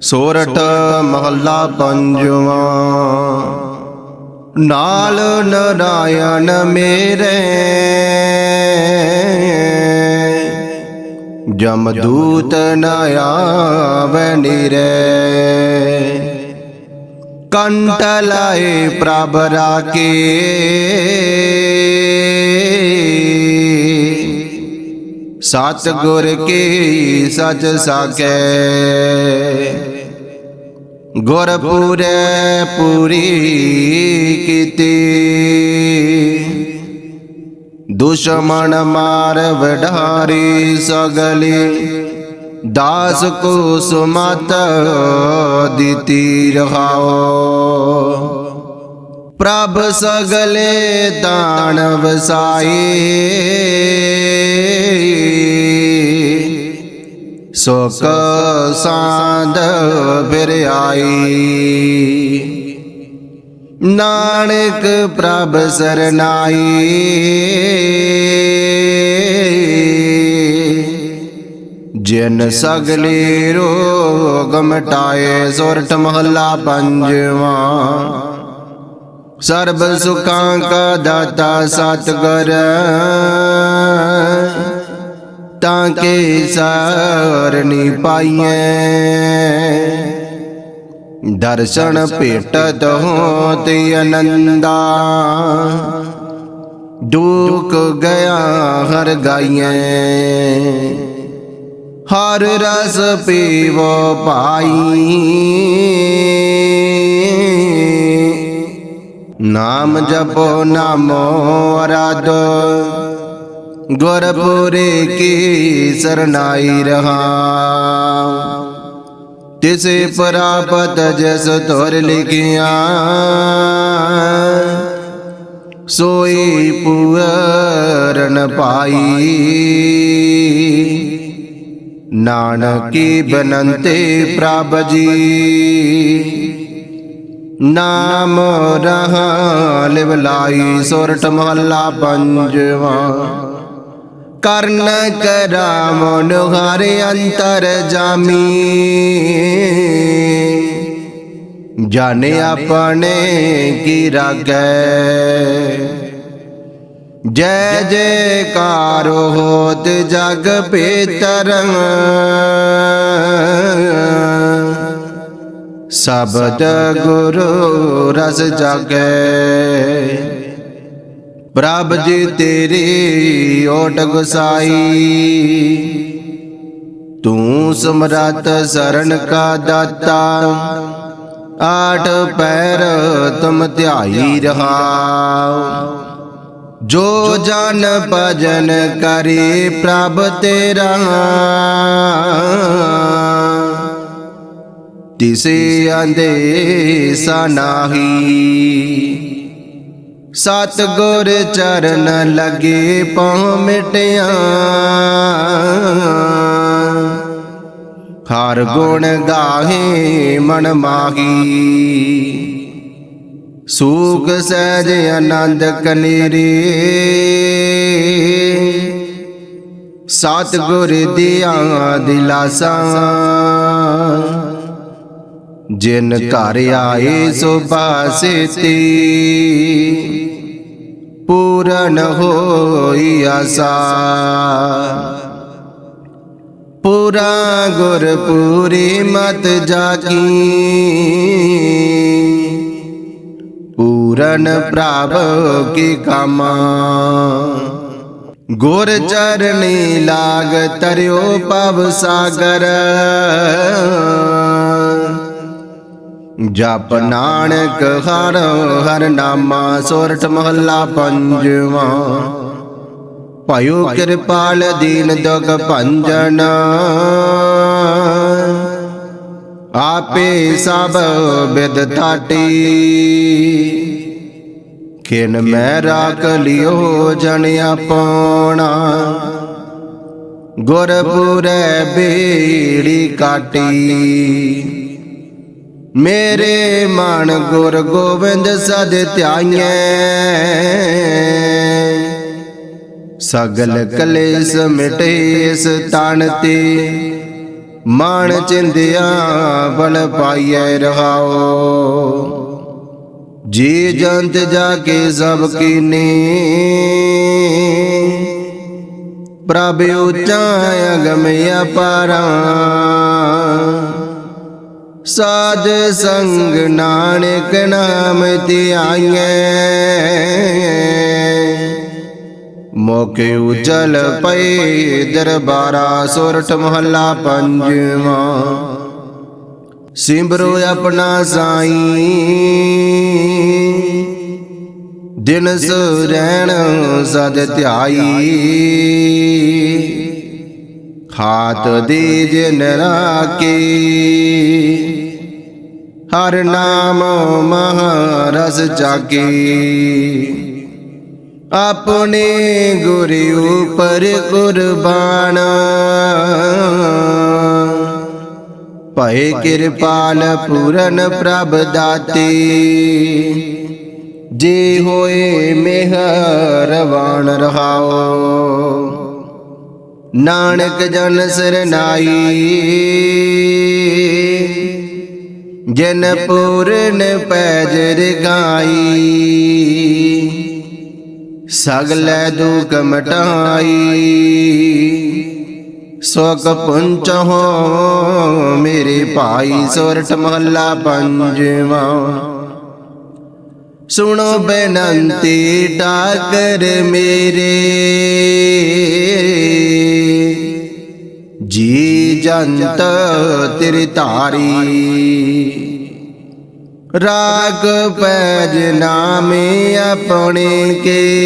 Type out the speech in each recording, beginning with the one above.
ਸੋਰਠ ਮਹੱਲਾ ਪੰਜਵਾਂ। ਨਾਲ ਨਰਾਇਣ ਮੇਰੇ। ਜਮਦੂਤ ਨ ਆਵੈ ਨੀਰੇ। ਕੰਟ ਲਾਏ ਪ੍ਰਭ ਰਾਕੇ ਸਤ ਗੁਰ ਕੀ ਸਚ ਸਾਖੈ। ਗੁਰ ਪੂਰੇ ਪੂਰੀ ਕੀਤੀ। ਦੁਸ਼ਮਣ ਮਾਰ ਵਢਾਰੀ ਸਗਲੀ। ਦਾਸ ਕੋ ਸੁਮਤ ਦਿੱਤੀ ਰਹਾਓ ਪ੍ਰਭ ਸਗਲੇ ਦਾਨ ਵਸਾਈ। ਸੁਖ ਸਾਧ ਫਿਰ ਆਈ। ਨਾਨਕ ਪ੍ਰਭ ਸਰਨਾਈ। ਜਿਨ ਸਗਲੇ ਰੋਗ ਮਟਾਏ ਸੁਰਠ ਮਹੱਲਾ ਪੰਜਵਾਂ। ਸਰਬ ਸੁਖਾਂ ਕਾ ਦਾਤਾ ਸਤਿਗੁਰ, ਤਾਂ ਕੇ ਸਰਣੀ ਪਾਈਐ। ਦਰਸ਼ਨ ਭੇਟਤ ਹੋ ਤੇ ਅਨੰਦਾ, ਦੁਖ ਗਿਆ ਹਰ ਗਾਈਐ। ਹਰ ਰਸ ਪੀਵੋ ਭਾਈ ਨਾਮ ਜਪੋ, ਨਾਮੋ ਅਰਾਧੋ ਗੁਰਪੁਰੇ ਕੀ ਸਰਨਾਈ ਰਹਾ। ਤਿਸੇ ਪ੍ਰਾਪਤ ਜਸ ਤੁਰ ਲਿਖਿਆ, ਸੋਈ ਪੂਰਨ ਪਾਈ। ਨਾਨਕੀ ਬਨੰਤੇ ਪ੍ਰਭ ਜੀ ਨਾਮ ਰਹਾ ਲਿਵ ਲਾਈ ਸੋਰਠ ਮਹੱਲਾ ਪੰਜਵਾਂ। ਕਰਨ ਕਰਾ ਮਨ ਹਰਿ ਅੰਤਰ ਜਾਮੀ। ਜਾਣੇ ਆਪਣੇ ਕੀ ਰਾਗੈ ਜੈ ਜੈਕਾਰ ਹੋਤ ਜਗ ਪੇਤਰ ਸਬਦ ਗੁਰੂ ਰਸ ਜਾਗੈ। ਪ੍ਰਭ ਜੀ ਤੇਰੀ ਓਟ ਗੁਸਾਈ। ਤੂੰ ਸਮਰਤ ਸਰਣ ਕਾ ਦਾਤਾ। ਆਠ ਪੈਰ ਤੁਮ ਧਿਆਈ ਰਹਾਉ। ਜੋ ਜਨ ਭਜਨ ਕਰੇ ਪ੍ਰਭ ਤੇਰਾ। ਤਿਸੇ ਅੰਦੇਸਾ ਨਾਹੀ। ਸਤ ਗੁਰ ਚਰਨ ਲਗੇ ਪਉ ਮਿਟਿਆ। ਹਰ ਗੁਣ ਗਾਹੇ ਮਨ ਮਾਹੀ। ਸੂਖ ਸਹਿਜ ਆਨੰਦ ਕਨੇਰੇ। ਸਤ ਗੁਰ ਦਿਆ ਦਿਲਾਸਾ। ਜਿਨ ਘਰ ਆਏ ਸੋ ਬਾਸੇਤੀ ਪੂਰਨ ਹੋਈ ਆਸਾ। ਪੂਰਾ ਗੁਰ ਪੂਰੀ ਮਤ ਜਾਗੀ। ਪੂਰਨ ਪ੍ਰਭ ਕੀ ਕਾਮਾ। ਗੁਰ ਚਰਣੀ ਲਾਗ ਤਰਿਓ ਪਵ ਸਾਗਰ। ਜਪ ਨਾਨਕ ਹਰ ਹਰ ਨਾਮਾ ਸੋਰਠ ਮਹੱਲਾ ਪੰਜਵਾਂ। ਭਇਓ ਕਿਰਪਾਲ ਦੀਨ ਦੁਖ ਭੰਜਨ। ਆਪੇ ਸਭ ਬਿਦ ਤਾਟੀ ਕਿਨ ਮੈਂ ਰਾਖ ਲਿਓ ਜਨ ਆਪਣਾ। ਗੁਰਪੁਰੈ ਬੇੜੀ ਕਾਟੀ। ਮੇਰੇ ਮਨ ਗੁਰ ਗੋਬਿੰਦ ਸਦ ਧਿਆਈਐ। ਸਗਲ ਕਲੇਸ਼ ਮਿਟੇ ਇਸ ਤਨ ਤੇ। ਮਾਨ ਚਿੰਦਿਆ ਬਲ ਪਾਈਐ ਰਹਾਓ। ਜੀ ਜੰਤ ਜਾ ਕੇ ਸਭ ਕੀਨੀ। ਪ੍ਰਭ ਉਚਾ ਅਗਮ ਅਪਾਰਾ ਸਾਧ ਸੰਗ ਨਾਨਕ ਨਾਮ ਧਿਆਈਐ। ਮੋਕੇ ਉਜਲ ਪਏ ਦਰਬਾਰਾ ਸੋਰਠ ਮਹੱਲਾ ਪੰਜਵਾਂ। ਸਿਮਰੋ ਆਪਣਾ ਸਾਈ। ਦਿਨ ਸੁਰੈਣ ਸਦ ਧਿਆਈ। ਹਾਥ ਦੇ ਜਨ ਰਾਕੇ ਹਰ ਨਾਮ ਮਹਾਰਸ ਜਾਗੇ। ਆਪਣੇ ਗੁਰ ਉਪਰ ਕੁਰਬਾਨ। ਭਏ ਕਿਰਪਾਲ ਪੂਰਨ ਪ੍ਰਭ ਦਾਤੇ। ਜੇ ਹੋਏ ਮਿਹਰਵਾਨ ਰਹਾਓ। ਨਾਨਕ ਜਨ ਸਰਨਾਈ ਜਨ ਪੂਰਨ ਪੈਜਰ ਗਾਈ ਸਗਲੇ ਦੁਖ ਮਟਾਈ। ਸੁਖ ਪੁੰਚਹੁ ਮੇਰੇ ਭਾਈ ਸੋਰਠ ਮਹੱਲਾ ਪੰਜਵਾਂ। ਸੁਣੋ ਬੇਨੰਤੀ ਡਾਕਰ ਮੇਰੇ। ਜੀ ਜੰਤ ਤੇਰੀ ਧਾਰੀ। ਰਾਗ ਪੈਜ ਨਾਮੇ ਆਪਣੇ ਕੇ।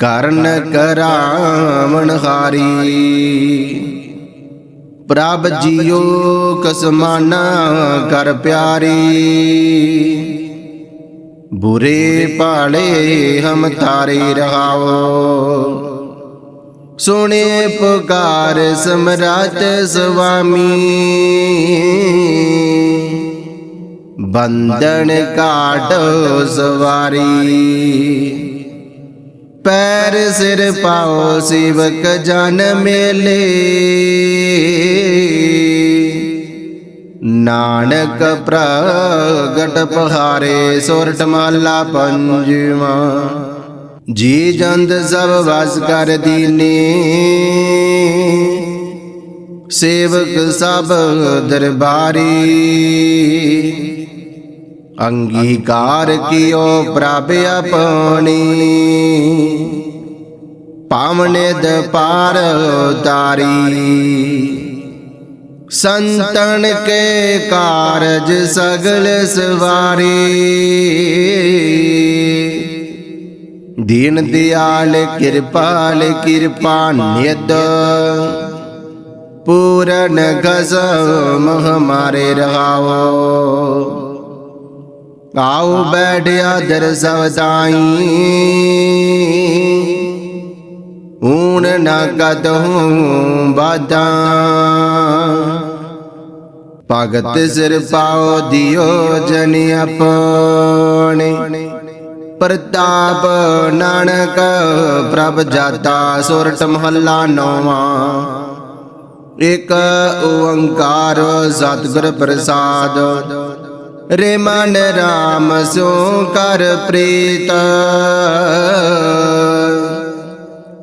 ਕਰਨ ਕਰਾਵਣ ਹਾਰੀ। ਪ੍ਰਭ ਜੀਓ ਕਸਮਾਨਾ ਕਰ ਪਿਆਰੀ। ਬੁਰੇ ਪਾਲੇ ਹਮ ਤਾਰੇ ਰਹਾਓ। ਸੁਣੇ ਪੁਕਾਰ ਸਮਰਾਟ ਸੁਆਮੀ। ਬੰਧਨ ਕਾਟ ਸਵਾਰੀ। ਪੈਰ ਸਿਰ ਪਾਓ ਸਿਵਕ ਜਨ ਮੇਲੇ। ਨਾਨਕ ਪ੍ਰਗਟ ਪਹਾਰੇ ਸੋਰਠ ਮਹਲਾ ਪੰਜਵਾ। ਜੀ ਜੰਦ ਸਭ ਵਸ ਕਰ ਦੀਨੇ। ਸੇਵਕ ਸਭ ਦਰਬਾਰੀ। ਅੰਗੀਕਾਰ ਕੀਓ ਪ੍ਰਭ ਆਪਣੀ। ਪਾਵਨੇ ਦ ਪਾਰ ਤਾਰੀ ਸੰਤਨ ਕੇ ਕਾਰਜ ਸਗਲ ਸਵਾਰੀ। ਦੀਨ ਦਿਆਲ ਕਿਰਪਾਲ ਕਿਰਪਾ ਨਿਦ ਪੂਰਨ ਗਸ ਮਹ ਮਾਰੇ ਰਹਾਓ। ਆਓ ਬੈਠਿਆ ਦਰ ਸਵਦਾਈ ਊਣ ਨਾ ਕਤਹੂੰ ਬਾਦਾ ਭਗਤ ਸਿਰ ਪਾਓ ਦਿਓ ਜਨ ਆਪਣੇ ਪ੍ਰਤਾਪ ਨਾਨਕ, ਪ੍ਰਭ ਜਾਤਾ ਸੁਰਟ ਮਹੱਲਾ ਨੌਵਾਂ। ਇਕ ਓੰਕਾਰ ਸਤਿਗੁਰ ਪ੍ਰਸਾਦ। ਰੇ ਮਨ ਰਾਮ ਸੋ ਕਰ ਪ੍ਰੀਤ।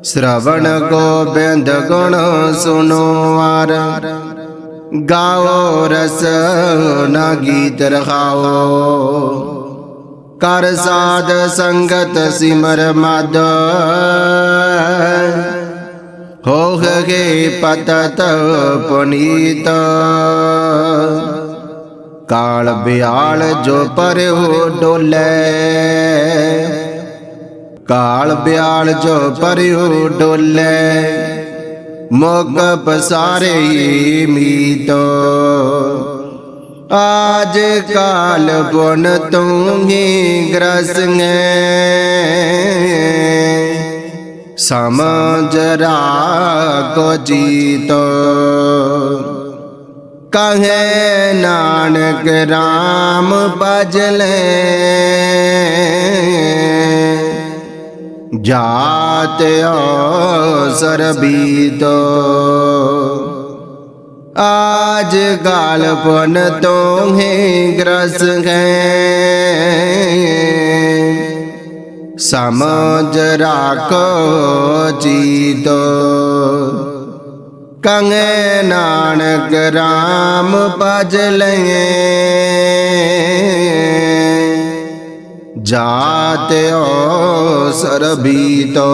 ਸ਼ਰਵਣ ਗੋਬਿੰਦ ਗੁਣ ਸੁਨੋ ਵਾਰ ਗਾਓ ਰਸ ਨਾ ਗੀਤ ਰਖਾਓ ਕਰ ਸਾਧ ਸੰਗਤ ਸਿਮਰ ਮਦ। ਹੋ ਗਏ ਪਤਤ ਪੁਨੀਤ। ਕਾਲ ਬਿਆਲ ਜੋ ਪਰਿਓ ਡੋਲੇ। ਕਾਲ ਬਿਆਲ ਜੋ ਪਰਿਓ ਡੋਲੇ। ਮੁਕ ਪਸਾਰੇ ਮੀਤ। ਆਜ ਕਾਲ ਬੁਨ ਤੂੰਗੀ ਗ੍ਰਸੰਗੇ ਸਮਝਰਾ ਕੋ ਜੀਤ। ਕਹੇ ਨਾਨਕ RAM ਭਜਲੇ ਜਾਤ ਅਵਸਰ ਬੀਤੋ ਆਜ ਗਾਲ ਪੁਨ ਤੋਹੇ ਗ੍ਰਸ ਗਏ ਸਮਝ ਰਾਖੋ ਜੀਤੋ ਕੰਗੇ ਨਾਨਕ ਰਾਮ ਭਜ ਲਏ ਜਾਤ ਓ ਸਰਬੀਤੋ।